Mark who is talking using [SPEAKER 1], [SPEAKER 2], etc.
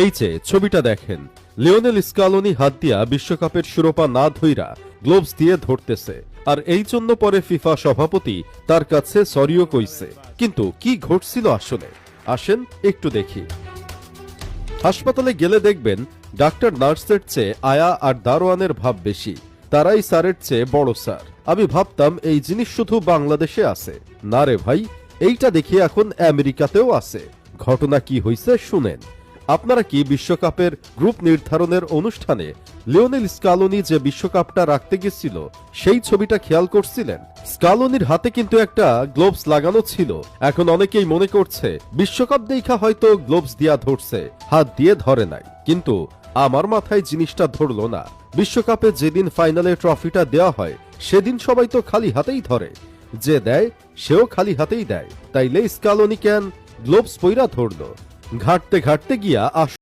[SPEAKER 1] এই যে ছবিটা দেখেন, লিওনেল স্কালোনি হাত দিয়া বিশ্বকাপের শিরোপা না ধইরা গ্লোভস দিয়ে ধরতেছে, আর এই জন্য পরে ফিফা সভাপতি তার কাছে সরিও কইছে। কিন্তু কি ঘটছিল আসলে? আসেন একটু দেখি। হাসপাতালে গেলে দেখবেন, ডাক্তার নার্সের চেয়ে আয়া আর দারোয়ানের ভাব বেশি, তারাই স্যারের চেয়ে বড় স্যার। আমি ভাবতাম এই জিনিস শুধু বাংলাদেশে আছে। না রে ভাই, এইটা দেখি এখন আমেরিকাতেও আছে। ঘটনা কি হইছে শুনেন। আপনারা কি বিশ্বকাপের গ্রুপ নির্ধারণের অনুষ্ঠানে লিওনেল স্কালোনি যে বিশ্বকাপটা রাখতে গেছিল, সেই ছবিটা খেয়াল করছিলেন? স্কালোনির হাতে কিন্তু একটা গ্লোভস লাগানো ছিল। এখন অনেকেই মনে করছে, বিশ্বকাপ দেখা হয়তো গ্লোভস দিয়া ধরছে, হাত দিয়ে ধরে নাই। কিন্তু আমার মাথায় জিনিসটা ধরলো না। বিশ্বকাপে যেদিন ফাইনালে ট্রফিটা দেওয়া হয়, সেদিন সবাই তো খালি হাতেই ধরে। যে দেয়, সেও খালি হাতেই দেয়। তাইলে স্কালোনি কেন গ্লোভস পইরা ধরলো? ঘাটতে ঘাটতে গিয়া আস